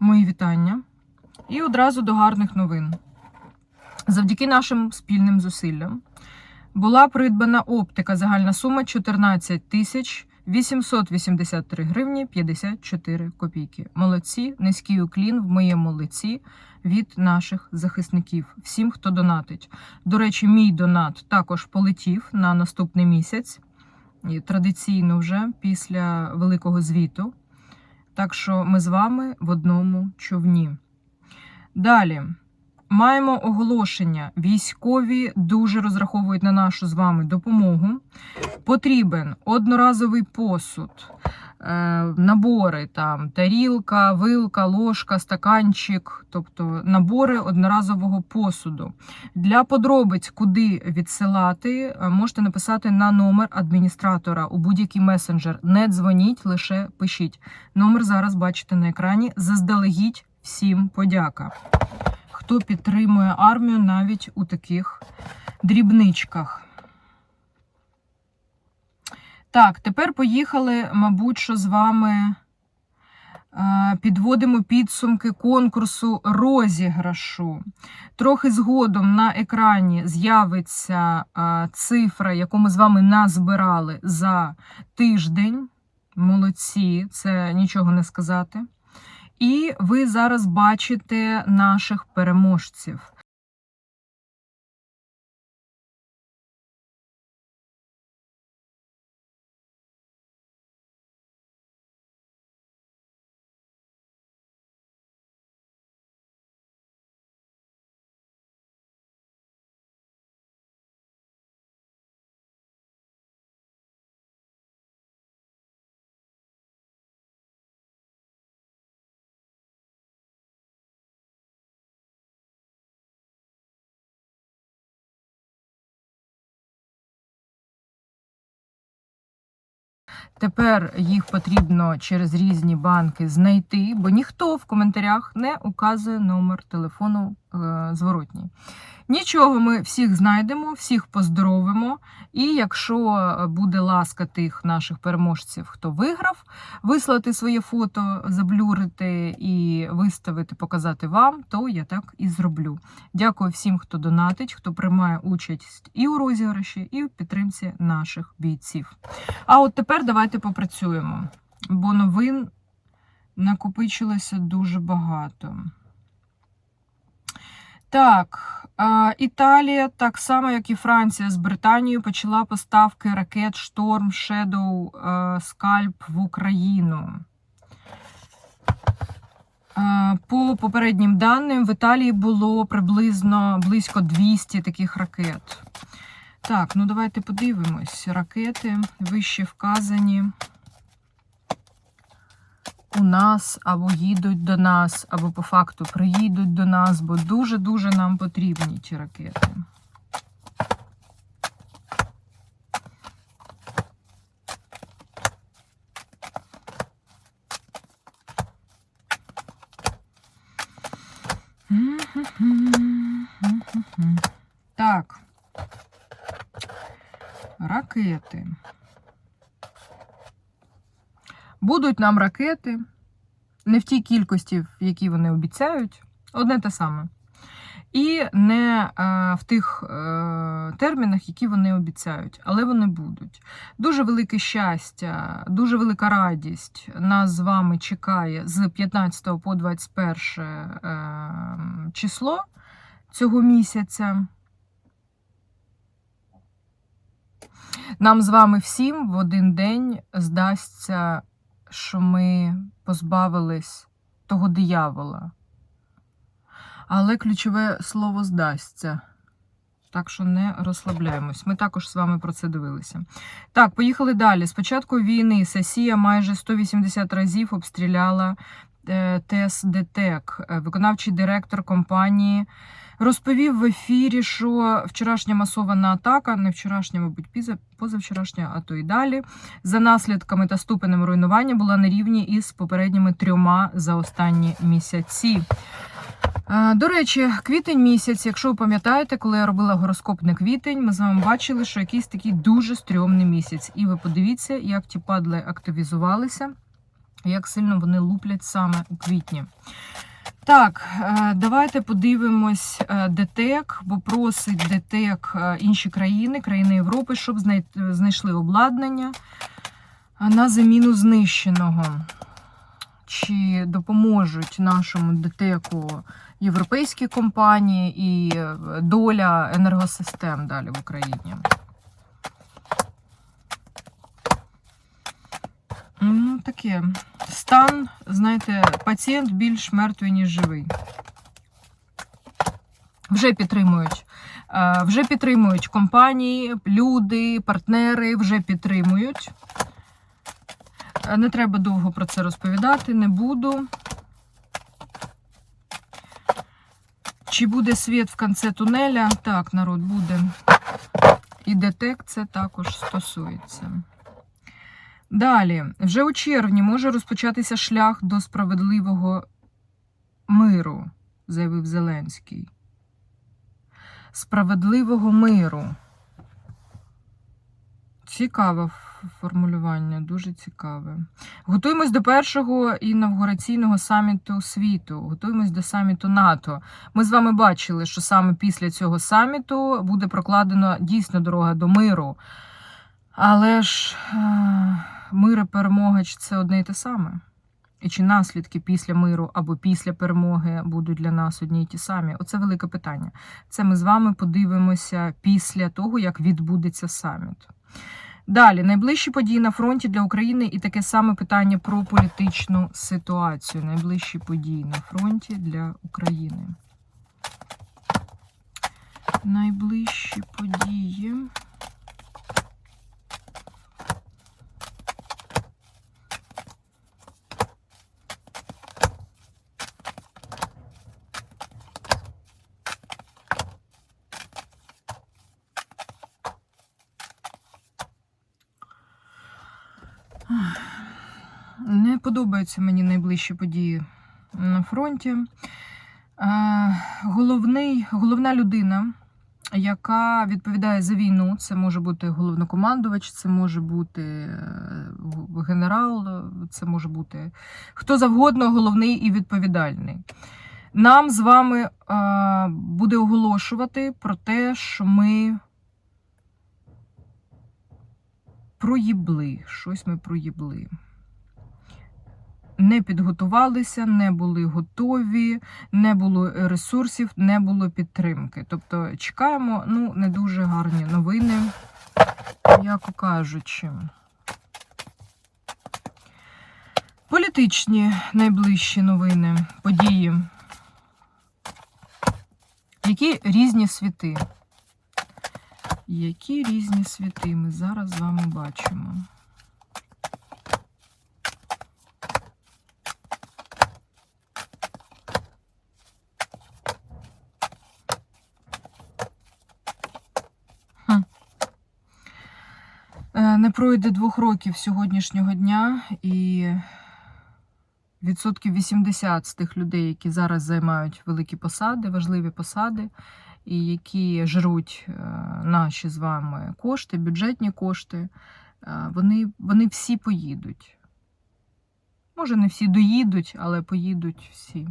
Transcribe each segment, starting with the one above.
Мої вітання. І одразу до гарних новин. Завдяки нашим спільним зусиллям була придбана оптика. Загальна сума 14 тисяч 883 гривні 54 копійки. Молодці, низький уклін в моєму лиці від наших захисників. Всім, хто донатить. До речі, мій донат також полетів на наступний місяць. Традиційно вже після великого звіту. Так що ми з вами в одному човні. Далі маємо оголошення. Військові дуже розраховують на нашу з вами допомогу. Потрібен одноразовий посуд, е, набори там, тарілка, вилка, ложка, стаканчик, тобто набори одноразового посуду. Для подробиць, куди відсилати, е, можете написати на номер адміністратора у будь-який месенджер. Не дзвоніть, лише пишіть. Номер зараз бачите на екрані. Заздалегідь всім подяка. Хто підтримує армію навіть у таких дрібничках. Так, тепер поїхали, мабуть, що з вами е, підводимо підсумки конкурсу розіграшу. Трохи згодом на екрані з'явиться е, цифра, яку ми з вами назбирали за тиждень. Молодці, це нічого не сказати. І ви зараз бачите наших переможців. Тепер їх потрібно через різні банки знайти, бо ніхто в коментарях не указує номер телефону зворотній. Нічого, ми всіх знайдемо, всіх поздоровимо. І якщо буде ласка тих наших переможців, хто виграв, вислати своє фото, заблюрити і виставити, показати вам, то я так і зроблю. Дякую всім, хто донатить, хто приймає участь і у розіграші, і в підтримці наших бійців. А от тепер давайте попрацюємо, бо новин накопичилося дуже багато. Так, Італія, так само як і Франція з Британією, почала поставки ракет Шторм Shadow е, Скальп в Україну. Е, По попереднім даним, в Італії було приблизно близько 200 таких ракет. Так, ну давайте подивимось. Ракети вище вказані у нас або їдуть до нас, або по факту приїдуть до нас, бо дуже-дуже нам потрібні ті ракети. Так. Ракети. Будуть нам ракети не в тій кількості, в якій вони обіцяють, одне те саме. І не е, в тих е, термінах, які вони обіцяють, але вони будуть. Дуже велике щастя, дуже велика радість нас з вами чекає з 15 по 21 е, число цього місяця. Нам з вами всім в один день здасться, що ми позбавились того диявола. Але ключове слово здасться. Так що не розслабляємось. Ми також з вами про це дивилися. Так, поїхали далі. З початку війни Сесія майже 180 разів обстріляла ТЕС ДТЕК, виконавчий директор компанії. Розповів в ефірі, що вчорашня масована атака, не вчорашня, мабуть, піза- позавчорашня, а то і далі, за наслідками та ступенем руйнування була на рівні із попередніми трьома за останні місяці. Е, До речі, квітень місяць, якщо ви пам'ятаєте, коли я робила гороскоп на квітень, ми з вами бачили, що якийсь такий дуже стрьомний місяць. І ви подивіться, як ті падли активізувалися, Як сильно вони луплять саме у квітні. Так, е, давайте подивимось е, ДТЕК, бо просить ДТЕК е, інші країни, країни Європи, щоб знайшли обладнання на заміну знищеного. Чи допоможуть нашому ДТЕКу європейські компанії і доля енергосистем далі в Україні? Ну, таке. Стан, знаєте, пацієнт більш мертвий, ніж живий. Вже підтримують. Е, Вже підтримують компанії, люди, партнери вже підтримують. Е, Не треба довго про це розповідати, не буду. Чи буде світ в кінці тунеля? Так, народ буде. І ДТЕК це також стосується. Далі, вже у червні може розпочатися шлях до справедливого миру, заявив Зеленський. Справедливого миру. Цікаве формулювання, дуже цікаве. Готуємось до першого інавгураційного саміту світу. Готуємось до саміту НАТО. Ми з вами бачили, що саме після цього саміту буде прокладена дійсно дорога до миру. Але ж е, мир і перемога чи це одне і те саме? І чи наслідки після миру або після перемоги будуть для нас одні й ті самі? Оце велике питання. Це ми з вами подивимося після того, як відбудеться саміт. Далі, найближчі події на фронті для України і таке саме питання про політичну ситуацію. Найближчі події на фронті для України. Найближчі події. Не подобаються мені найближчі події на фронті. Головний, головна людина, яка відповідає за війну, це може бути головнокомандувач, це може бути е, генерал, це може бути хто завгодно, головний і відповідальний. Нам з вами е, буде оголошувати про те, що ми проїбли. Щось ми проїбли не підготувалися, не були готові, не було ресурсів, не було підтримки. Тобто чекаємо ну, не дуже гарні новини, м'яко кажучи. Політичні найближчі новини, події. Які різні світи? Які різні світи ми зараз з вами бачимо? Не пройде двох років сьогоднішнього дня, і відсотків 80 з тих людей, які зараз займають великі посади, важливі посади, і які жруть е, наші з вами кошти, бюджетні кошти, е, вони, вони всі поїдуть. Може, не всі доїдуть, але поїдуть всі.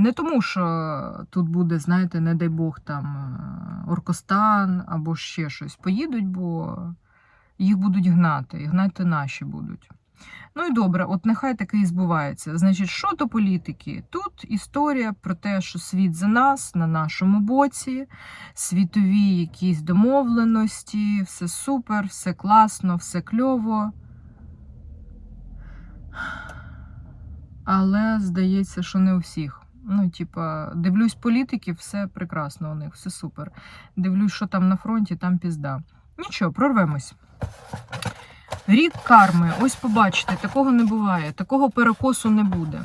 Не тому, що тут буде, знаєте, не дай Бог, там е, Оркостан або ще щось. Поїдуть, бо їх будуть гнати, і гнати наші будуть. Ну і добре, от нехай таке і збувається. Значить, що до політики? Тут історія про те, що світ за нас, на нашому боці, світові якісь домовленості, все супер, все класно, все кльово. Але здається, що не у всіх. Ну, типа, дивлюсь політиків, все прекрасно у них, все супер. Дивлюсь, що там на фронті, там пізда. Нічого, прорвемось. Рік карми, ось побачите, такого не буває, такого перекосу не буде.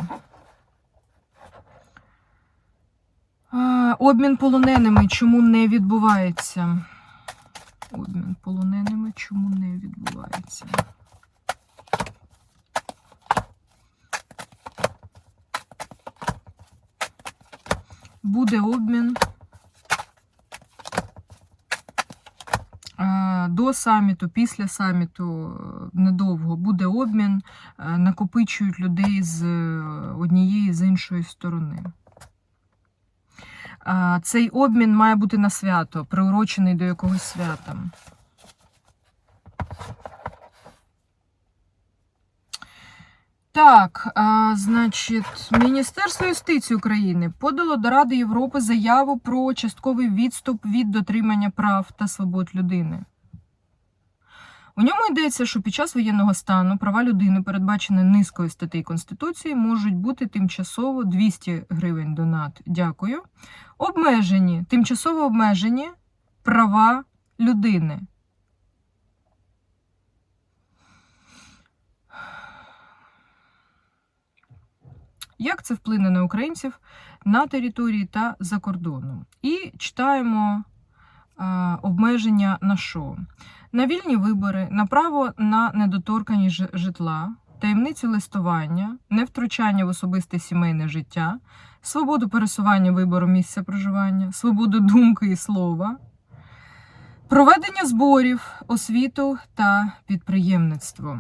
Обмін полоненими чому не відбувається? Обмін полоненими чому не відбувається? Буде обмін. До до саміту, після саміту е, недовго буде обмін, е, накопичують людей з е, однієї з іншої сторони. Цей обмін має бути на свято, приурочений до якогось свята. Так, а, значить, Міністерство юстиції України подало до Ради Європи заяву про частковий відступ від дотримання прав та свобод людини. У ньому йдеться, що під час воєнного стану права людини, передбачені низкою статей Конституції, можуть бути тимчасово 200 гривень донат. Дякую. Обмежені, тимчасово обмежені права людини. Як це вплине на українців на території та за кордоном? І читаємо а, обмеження на що? На вільні вибори, на право на недоторканість житла, таємницю листування, невтручання в особисте сімейне життя, свободу пересування вибору місця проживання, свободу думки і слова, проведення зборів, освіту та підприємництво.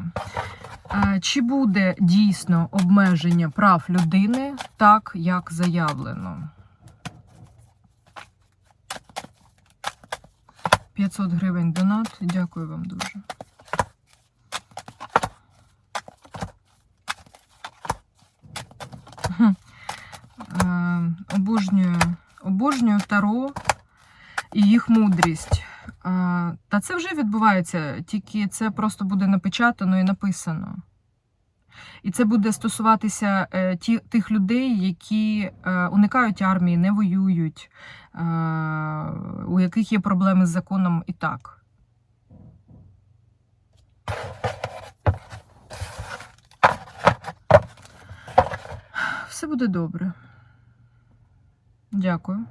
Чи буде дійсно обмеження прав людини так, як заявлено? 500 гривень донат. Дякую вам дуже. Е, Обожнюю, обожнюю Таро і їх мудрість. Та це вже відбувається, тільки це просто буде напечатано і написано. І це буде стосуватися е, ті, тих людей, які е, уникають армії, не воюють, е, у яких є проблеми з законом і так. Все буде добре. Дякую.